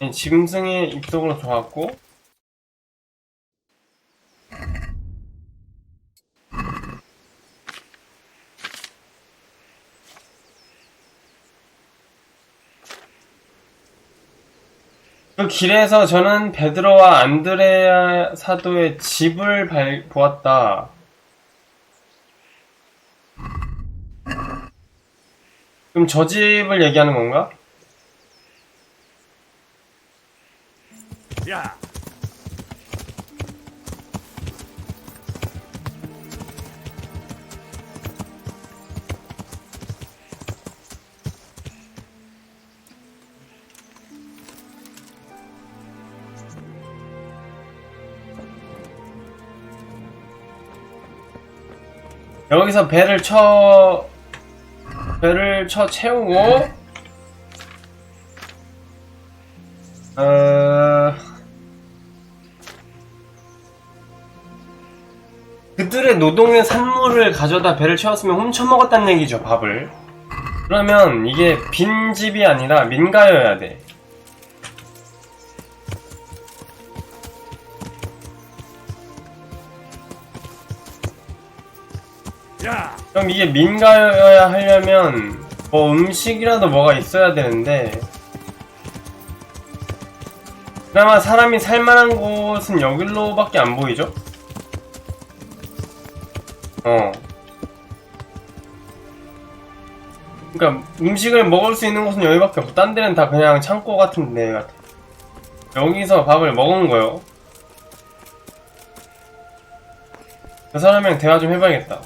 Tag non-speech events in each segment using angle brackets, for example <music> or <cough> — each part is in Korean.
네, 짐승의 입속으로 들어갔고 그 길에서 저는 베드로와 안드레아 사도의 집을 발, 보았다. 그럼 저 집을 얘기하는 건가? 야, 여기서 배를 쳐 배를 쳐 채우고 어 그들의 노동의 산물을 가져다 배를 채웠으면 훔쳐 먹었다는 얘기죠 밥을. 그러면 이게 빈 집이 아니라 민가여야 돼. 야, 그럼 이게 민가여야 하려면 뭐 음식이라도 뭐가 있어야 되는데 그나마 사람이 살만한 곳은 여기로밖에 안 보이죠? 어. 그러니까 음식을 먹을 수 있는 곳은 여기밖에 없고 딴 데는 다 그냥 창고 같은 데 같아. 여기서 밥을 먹은 거요. 그 사람이랑 대화 좀 해봐야겠다.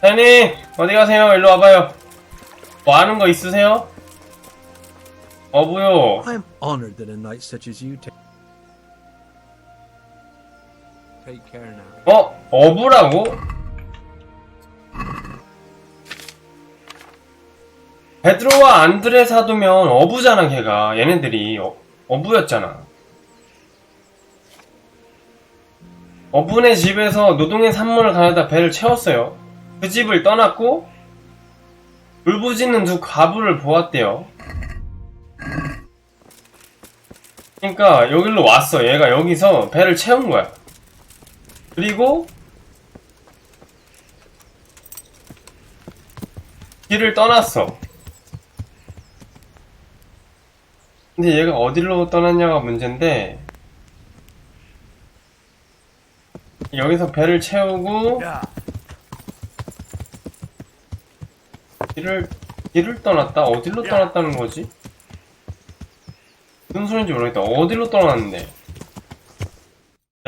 사장님 어디 가세요? 일로 와봐요. 뭐 아는 거 있으세요? 어부요. I am honored that a knight such as you take. 어? 어부라고? 베드로와 안드레 사도면 어부잖아 걔가. 얘네들이. 어, 어부였잖아. 어부네 집에서 노동의 산물을 가져다 배를 채웠어요. 그 집을 떠났고 울부짖는 두 과부를 보았대요. 그러니까 여기로 왔어. 얘가 여기서 배를 채운 거야 그리고 길을 떠났어. 근데 얘가 어디로 떠났냐가 문제인데 여기서 배를 채우고 야, 길을 길을 떠났다? 어디로 떠났다는 거지? 무슨 소린지 모르겠다. 어디로 떠났는데?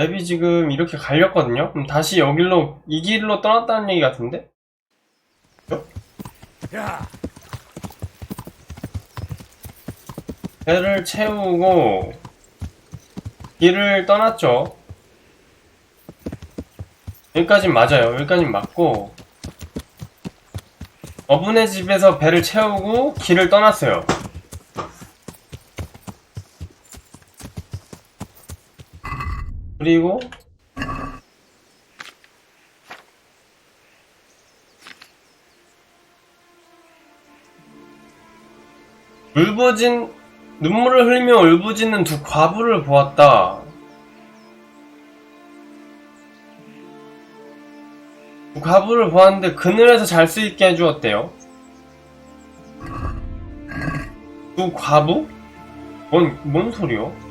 맵이 지금 이렇게 갈렸거든요? 그럼 다시 여기로 이 길로 떠났다는 얘기 같은데? 야, 배를 채우고 길을 떠났죠. 여기까진 맞아요. 여기까진 맞고 어분의 집에서 배를 채우고 길을 떠났어요. 그리고 울부짖 눈물을 흘리며 울부짖는 두 과부를 보았다. 두 과부를 보았는데 그늘에서 잘 수 있게 해주었대요. 두 과부? 뭔, 뭔 소리요?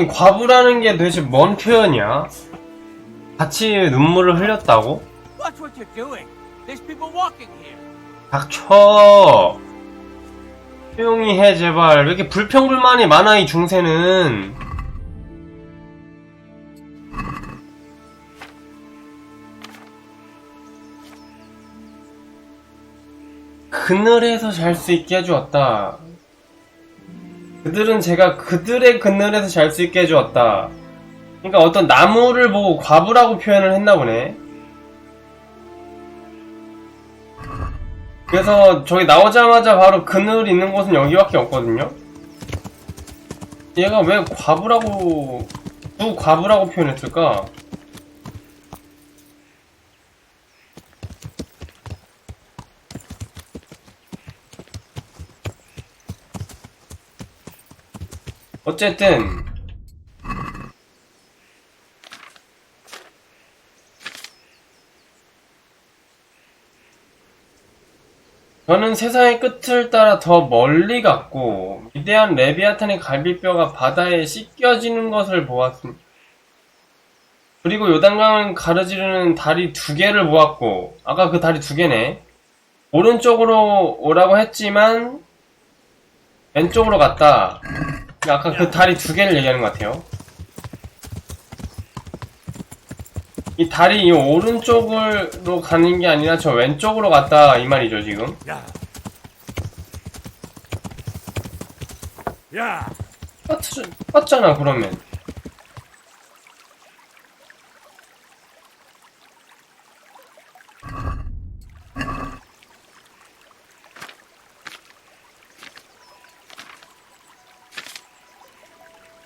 아니, 과부라는 게 도대체 뭔 표현이야? 같이 눈물을 흘렸다고? 닥쳐. 조용히 해, 제발. 왜 이렇게 불평불만이 많아, 이 중세는. 그늘에서 잘 수 있게 해주었다. 그들은 제가 그들의 그늘에서 잘 수 있게 해주었다. 그러니까 어떤 나무를 보고 과부라고 표현을 했나 보네. 그래서 저기 나오자마자 바로 그늘 있는 곳은 여기밖에 없거든요. 얘가 왜 과부라고 두 과부라고 표현했을까? 어쨌든 저는 세상의 끝을 따라 더 멀리 갔고 위대한 레비아탄의 갈비뼈가 바다에 씻겨지는 것을 보았습니다. 그리고 요단강을 가로지르는 다리 두 개를 보았고 아까 그 다리 두 개네. 오른쪽으로 오라고 했지만 왼쪽으로 갔다. 아까 그 다리 두 개를 얘기하는 것 같아요. 이 다리 이 오른쪽으로 가는 게 아니라 저 왼쪽으로 갔다 이 말이죠 지금. Yeah. Yeah. 똑같- 똑같잖아 그러면.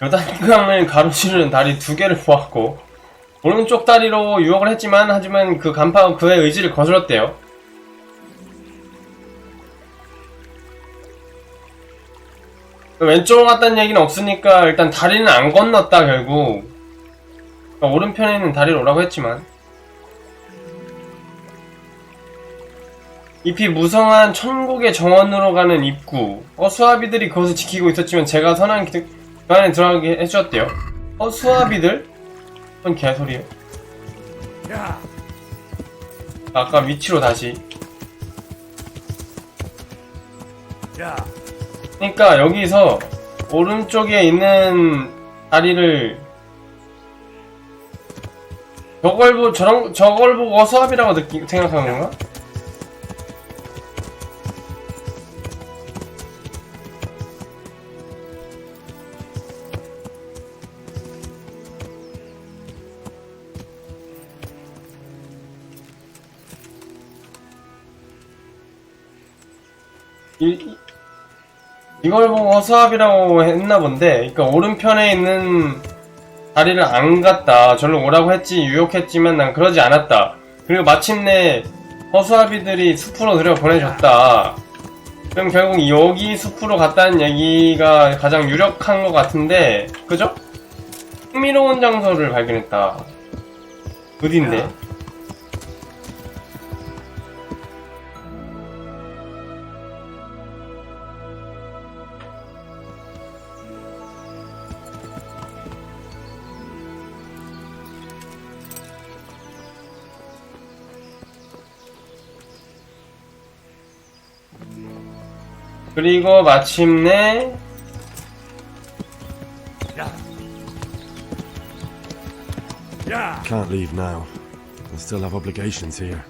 여단강을 가로지르는 다리 두 개를 보았고 오른쪽 다리로 유혹을 했지만 하지만 그 간파가 그의 의지를 거슬렀대요. 왼쪽으로 갔다는 얘기는 없으니까 일단 다리는 안 건넜다 결국. 그러니까 오른편에 있는 다리로 오라고 했지만. 잎이 무성한 천국의 정원으로 가는 입구. 어 수아비들이 그것을 지키고 있었지만 제가 선한 기- 그 안에 들어가게 해주었대요 어 수아비들? 그건 개소리예요 Yeah. 아까 위치로 다시. 그러니까 여기서 오른쪽에 있는 다리를 저걸 보 저런 저걸 보고 수압이라고 느끼 생각하는 건가? 이, 이- 이걸 보고 수압이라고 했나 본데, 그러니까 오른편에 있는 다리를 안 갔다. 절로 오라고 했지, 유혹했지만 난 그러지 않았다. 그리고 마침내 허수아비들이 숲으로 들여 보내줬다. 그럼 결국 여기 숲으로 갔다는 얘기가 가장 유력한 것 같은데, 그죠? 흥미로운 장소를 발견했다. 어딘데? 그리고 마침내. Can't leave now. I still have obligations here.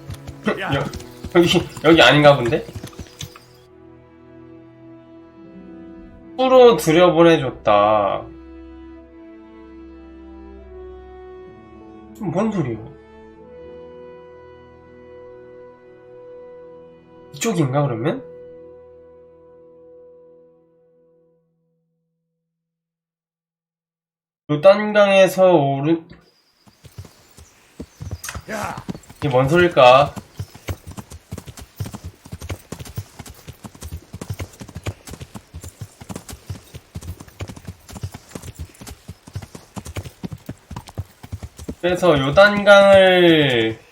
여, 여기 여기 아닌가 본데? 숲으로 들여보내줬다. 뭔 소리요? 이쪽인가 그러면? 요단강에서 오른. 이게 뭔 소릴까? 그래서 요단강을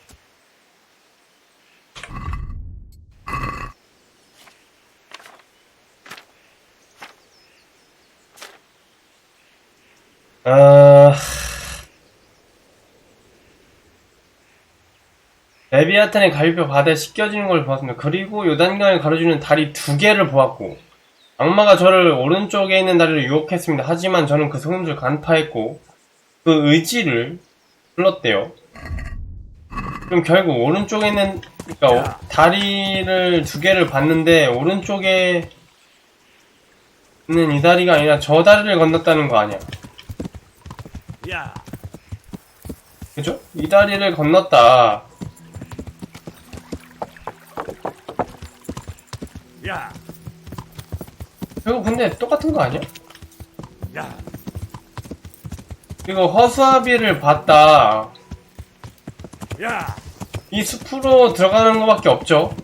아... 레비아탄의 갈비뼈 바다에 씻겨지는 걸 보았습니다. 그리고 요단강을 가로주는 다리 두 개를 보았고 악마가 저를 오른쪽에 있는 다리를 유혹했습니다. 하지만 저는 그 소금을 간파했고 그 의지를 불렀대요. 그럼 결국 오른쪽에 있는 그러니까 오- 다리를 두 개를 봤는데 오른쪽에 있는 이 다리가 아니라 저 다리를 건넜다는 거 아니야. 야, 그죠? 이 다리를 건넜다. 야, 결국 근데 똑같은 거 아니야? 야, 그리고 허수아비를 봤다. 야, 이 숲으로 들어가는 것밖에 없죠.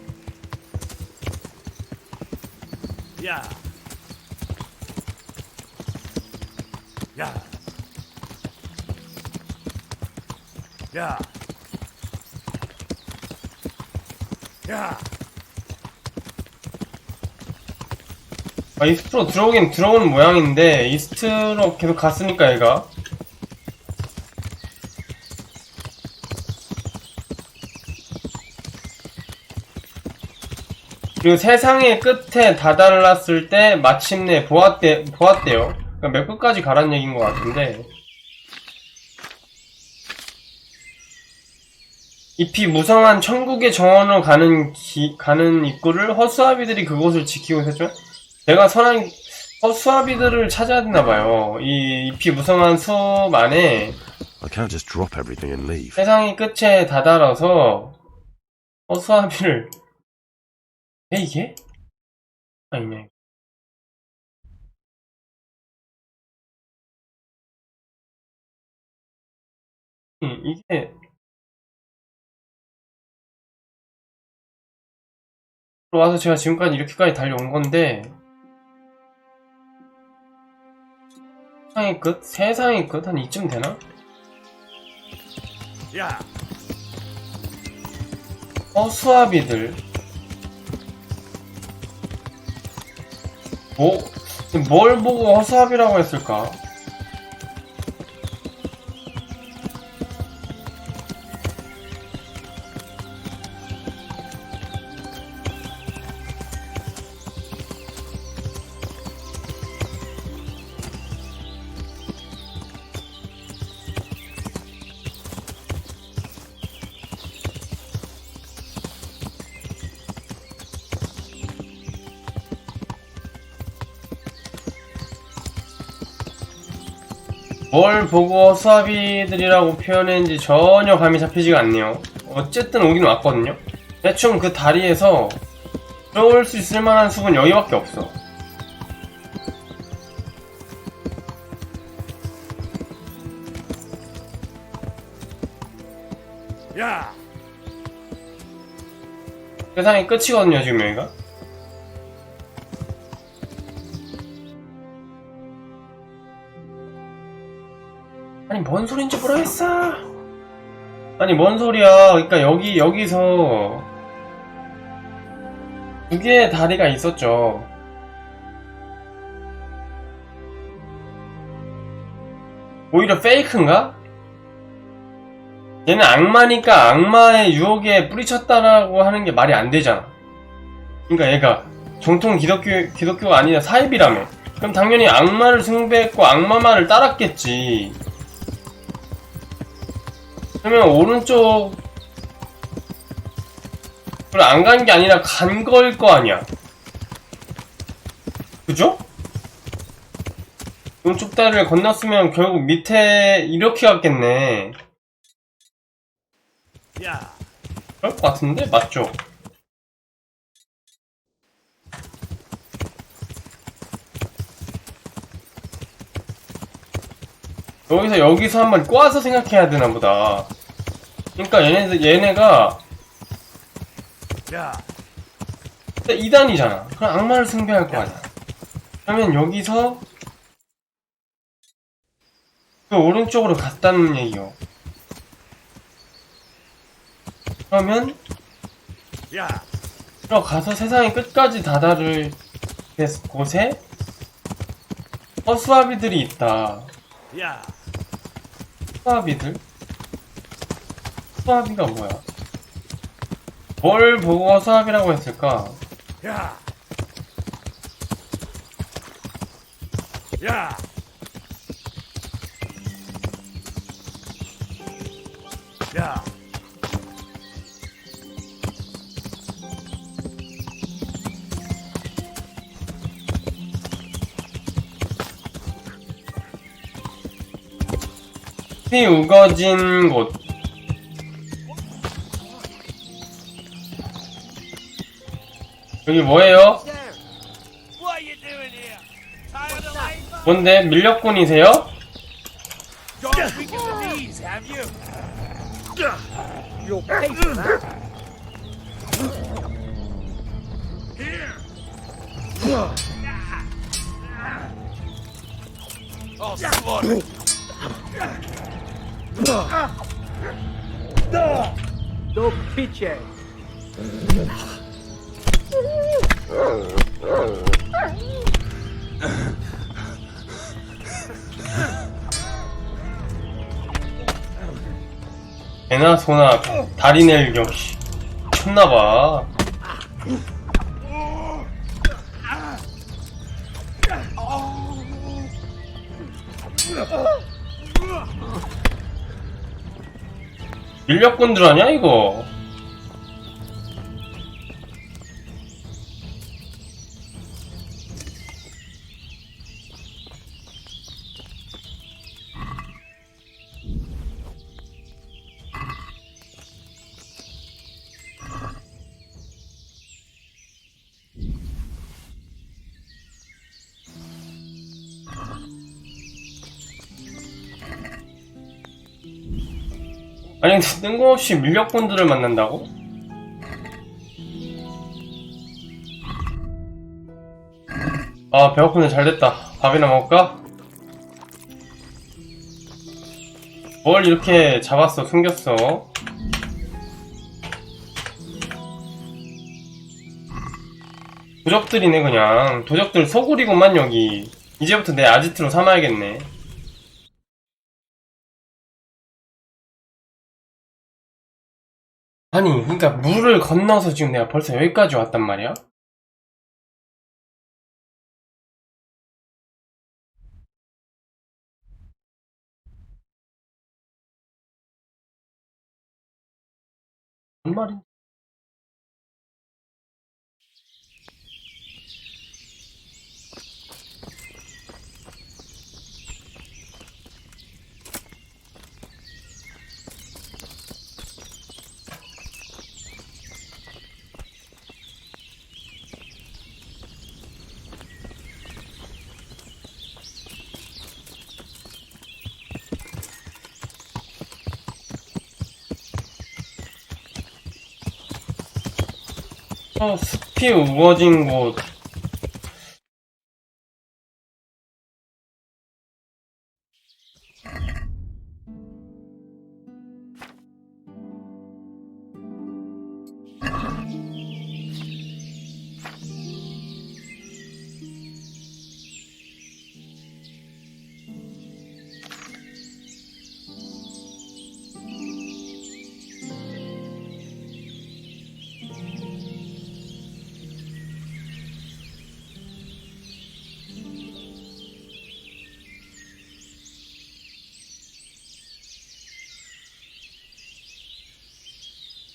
야, 야, 야, 야, 아, 이 숲으로 들어오긴 들어오는 모양인데 이스트로 계속 갔으니까 얘가. 그리고 세상의 끝에 다다랐을 때 마침내 보았대, 보았대요. 그러니까 몇 끝까지 가란 얘기인 것 같은데 잎이 무성한 천국의 정원으로 가는 기- 가는 입구를 허수아비들이 그곳을 지키고 있었죠. 내가 선한 허수아비들을 찾아야 되나 봐요. 이 잎이 무성한 숲 안에 I can't just drop everything and leave. 세상의 끝에 다다라서 허수아비를 에 이게? 아니네. 이- 이게 와서 제가 지금까지 이렇게까지 달려온 건데 세상의 끝? 세상의 끝? 한 이쯤 되나? 야, 허수아비들 뭐, 뭘 보고 허수아비라고 했을까? 뭘 보고 허수아비들이라고 표현했는지 전혀 감이 잡히지가 않네요. 어쨌든 오긴 왔거든요. 대충 그 다리에서 들어올 수 있을 만한 숲은 여기밖에 없어. 야, 세상의 끝이거든요, 지금 여기가. 뭔 소린지 모르겠어. 아니, 뭔 소리야. 그러니까 여기, 여기서 두 개의 다리가 있었죠. 오히려 페이크인가? 얘는 악마니까 악마의 유혹에 뿌리쳤다라고 하는 게 말이 안 되잖아. 그러니까 얘가 정통 기독교 기독교가 아니라 사입이라며. 그럼 당연히 악마를 숭배했고 악마 말을 따랐겠지. 그러면 오른쪽 안 간 게 아니라 간 거일 거 아니야. 그죠? 오른쪽 다리를 건넜으면 결국 밑에 이렇게 갔겠네. 야, 그럴 것 같은데? 맞죠? 여기서 여기서 한번 꼬아서 생각해야 되나 보다. 그러니까 얘네 얘네가 야, 2단이잖아. 그럼 악마를 숭배할 거 아니야. 그러면 여기서 그 오른쪽으로 갔다는 얘기요. 그러면 야, 들어가서 세상의 끝까지 다다를 곳에 허수아비들이 있다. 야, 허수아비들? 수학이가 뭐야? 뭘 보고 수학이라고 했을까? 야! 야! 야! 피 우거진 곳 여기 뭐예요? 뭔데? 밀렵꾼이세요? 낼겨 씨. 쳤나봐 밀렵꾼들 아냐 이거 아니 근데 뜬금없이 밀렵꾼들을 만난다고? 아 배고픈데 잘됐다. 밥이나 먹을까? 뭘 이렇게 잡았어 숨겼어? 도적들이네 그냥. 도적들 소굴이구만 여기. 이제부터 내 아지트로 삼아야겠네 아니, 그러니까 물을 건너서 지금 내가 벌써 여기까지 왔단 말이야? 뭔 말인? 어, 숲이 우거진 곳.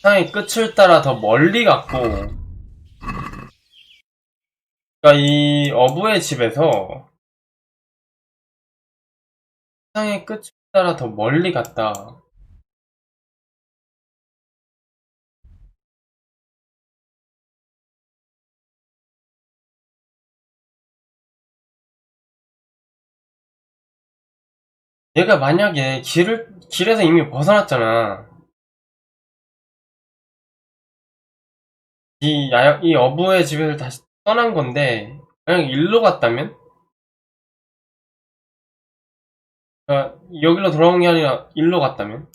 세상의 끝을 따라 더 멀리 갔고, 그러니까 이 어부의 집에서 세상의 끝을 따라 더 멀리 갔다. 얘가 만약에 길을, 길에서 이미 벗어났잖아. 이 야, 이 어부의 집에서 다시 떠난 건데, 만약 일로 갔다면? 그러니까 여기로 돌아온 게 아니라 일로 갔다면?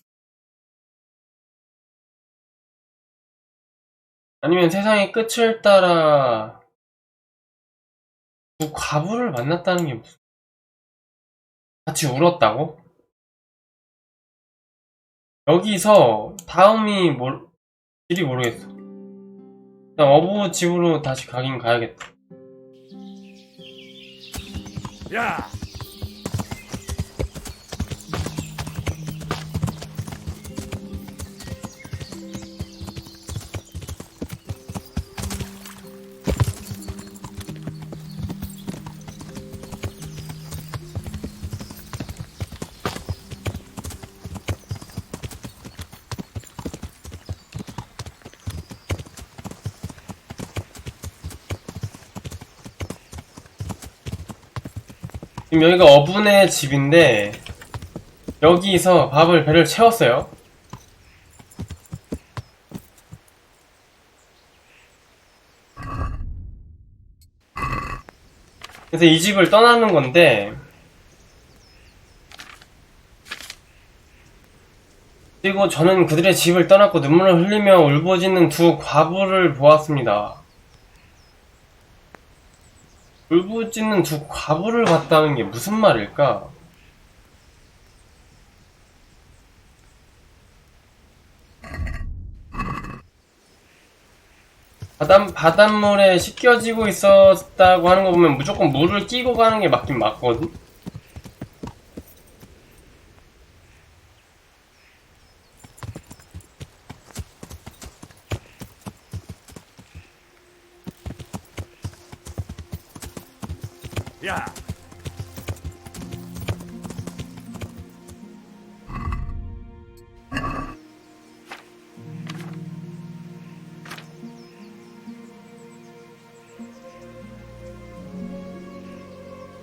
아니면 세상의 끝을 따라 두 과부를 만났다는 게 무슨 같이 울었다고? 여기서 다음이 뭘 길이 모르겠어. 일단 어부 집으로 다시 가긴 가야겠다. Yeah. 지금 여기가 어분의 집인데 여기서 밥을 배를 채웠어요. 그래서 이 집을 떠나는 건데 그리고 저는 그들의 집을 떠났고 눈물을 흘리며 울부짖는 두 과부를 보았습니다. 울부짖는 두 과부를 봤다는 게 무슨 말일까? 바닷, 바닷물에 씻겨지고 있었다고 하는 거 보면 무조건 물을 끼고 가는 게 맞긴 맞거든? Yeah.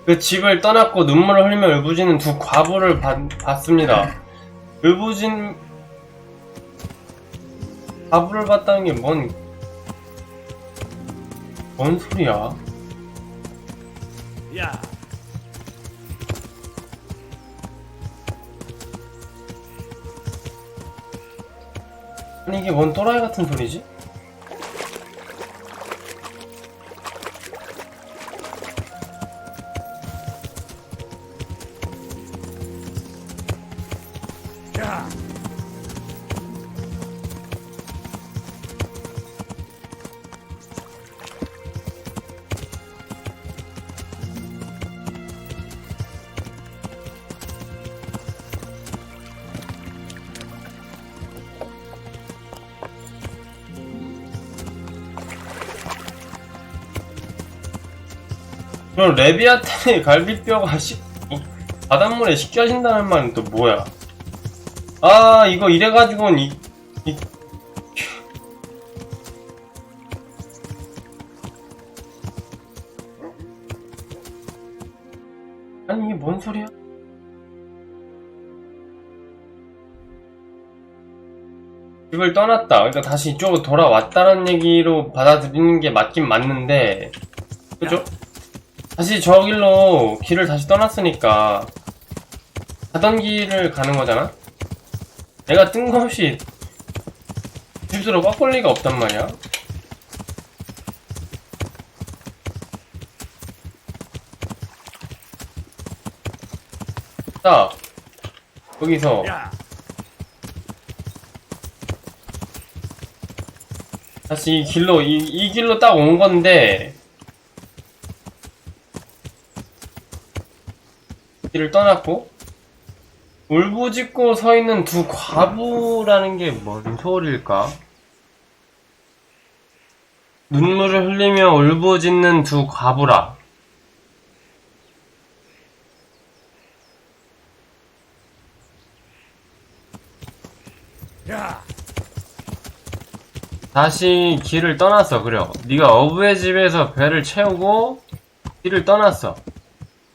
그 집을 떠났고 눈물을 흘리며 울부짖는 두 과부를 봤, 봤습니다. 울부짖 과부를 봤다는 게 뭔, 뭔 소리야? Yeah. 아니 이게 뭔 또라이 같은 소리지? 그럼 레비아탄의 <laughs> 갈비뼈가 식, 뭐, 바닷물에 씻겨진다는 말은 또 뭐야? 아 이거 이래가지고는 이, 이 아니 이게 뭔 소리야? 집을 떠났다. 그러니까 다시 이쪽으로 돌아왔다는 얘기로 받아들이는 게 맞긴 맞는데, 그죠? 다시 저 길로 길을 다시 떠났으니까 가던 길을 가는 거잖아? 내가 뜬금없이 집으로 꺾을 리가 없단 말이야. 자, 여기서 Yeah. 다시 이 길로, 이, 이 길로 딱 온 건데, 길을 떠났고, 울부짖고 서 있는 두 과부라는 게뭔 소리일까? 눈물을 흘리며 울부짖는 두 과부라. 다시 길을 떠났어, 그려. 네가 어부의 집에서 배를 채우고 길을 떠났어.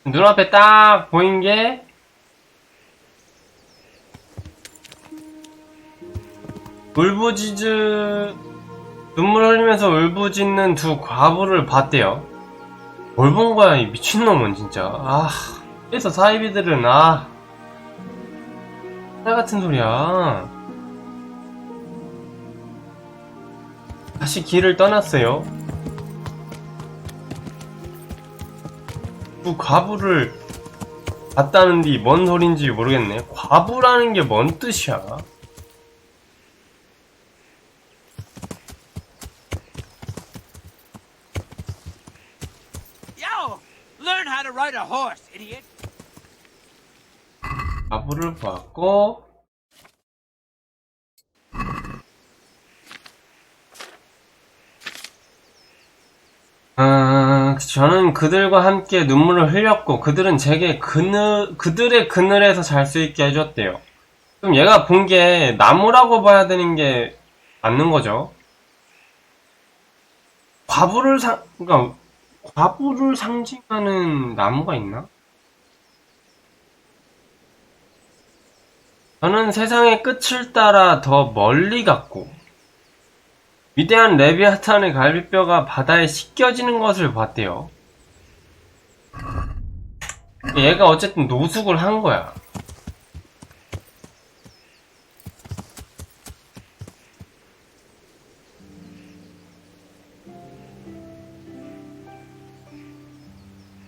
눈앞에 딱 보인 게 울부짖으 눈물 흘리면서 울부짖는 두 과부를 봤대요. 뭘 본 거야, 이 미친놈은 진짜. 아, 그래서 사이비들은 아, 사 같은 소리야. 다시 길을 떠났어요. 그 과부를 봤다는데 뭔 소린지 모르겠네. 과부라는 게 뭔 뜻이야? 과부를 봤고 저는 그들과 함께 눈물을 흘렸고 그들은 제게 그늘, 그들의 그늘에서 잘 수 있게 해줬대요. 그럼 얘가 본 게 나무라고 봐야 되는 게 맞는 거죠. 과부를 상, 그러니까 과부를 상징하는 나무가 있나? 저는 세상의 끝을 따라 더 멀리 갔고 위대한 레비아탄의 갈비뼈가 바다에 씻겨지는 것을 봤대요. 얘가 어쨌든 노숙을 한 거야.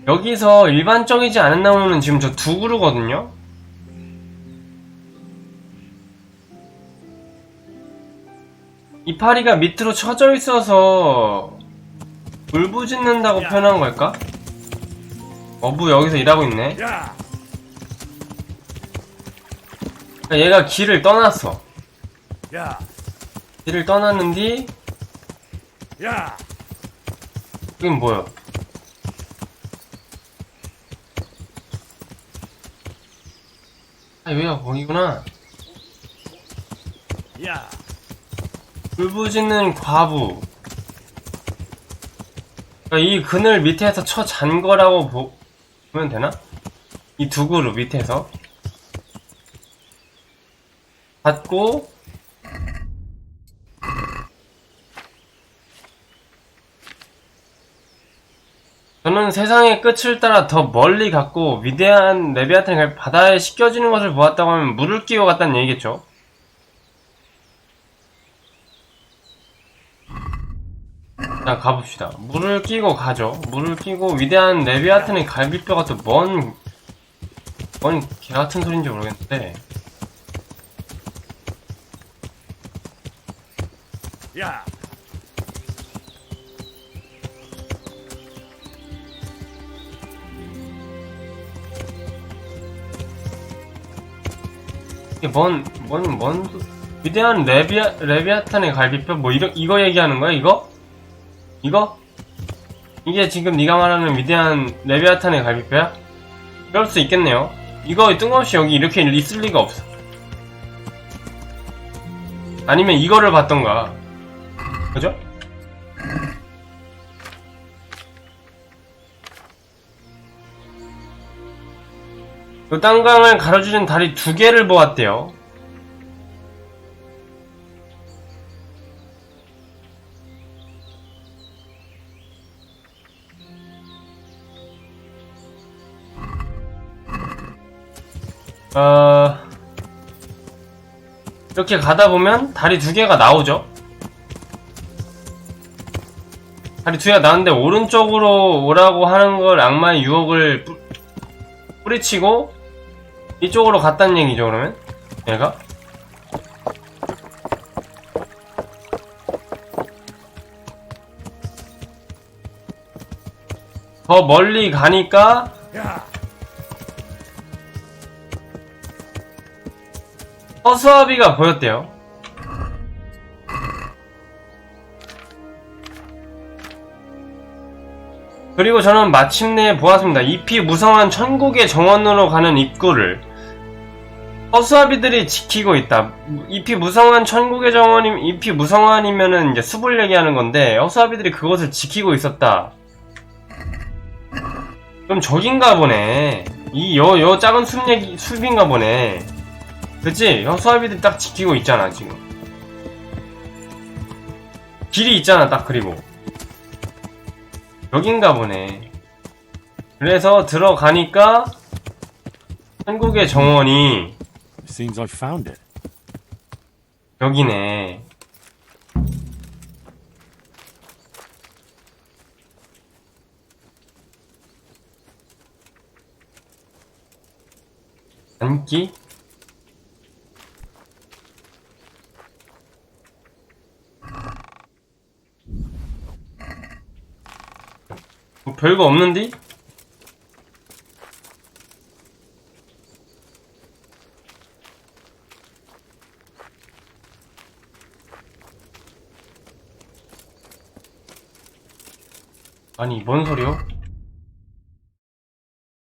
여기서 일반적이지 않은 나무는 지금 저 두 그루거든요? 이파리가 밑으로 쳐져 있어서 울부짖는다고 표현한 걸까? 어부 여기서 일하고 있네. 야, 그러니까 얘가 길을 떠났어. 야, 길을 떠났는데 야. 이건 뭐야? 아 여기가 거기구나. 야, 울부짖는 과부. 그러니까 이 그늘 밑에서 쳐 잔 거라고 보, 보면 되나? 이 두 그루 밑에서. 받고, 저는 세상의 끝을 따라 더 멀리 갔고 위대한 레비아탄이 바다에 씻겨지는 것을 보았다고 하면 물을 끼고 갔다는 얘기겠죠. 가봅시다. 물을 끼고 가죠. 물을 끼고 위대한 레비아탄의 갈비뼈가 또 뭔, 뭔 개 같은 소린지 모르겠는데 야, 이게 뭔, 뭔, 뭔, 위대한 레비아, 레비아탄의 갈비뼈? 뭐, 이거, 이거 얘기하는 거야, 이거? 이거? 이게 지금 네가 말하는 위대한 레비아탄의 갈비뼈야? 그럴 수 있겠네요. 이거 뜬금없이 여기 이렇게 있을 리가 없어. 아니면 이거를 봤던가. 그죠? 그 땅강을 가로지른 다리 두 개를 보았대요. 어... 이렇게 가다 보면 다리 두 개가 나오죠. 다리 두 개가 나오는데 오른쪽으로 오라고 하는 걸 악마의 유혹을 뿌- 뿌리치고 이쪽으로 갔다는 얘기죠 그러면 얘가 더 멀리 가니까 허수아비가 보였대요 그리고 저는 마침내 보았습니다. 잎이 무성한 천국의 정원으로 가는 입구를 허수아비들이 지키고 있다. 잎이 무성한 천국의 정원이 잎이 무성한이면은 이제 숲을 얘기하는 건데 허수아비들이 그것을 지키고 있었다. 그럼 저긴가 보네. 이요요 작은 숲 얘기 숲인가 보네. 그치? 허수아비들이 딱 지키고 있잖아 지금. 길이 있잖아 딱 그리고. 여긴가 보네. 그래서 들어가니까 한국의 정원이 It seems I found it. 여기네. 앉기? 뭐 별거 없는데? 아니 뭔 소리요?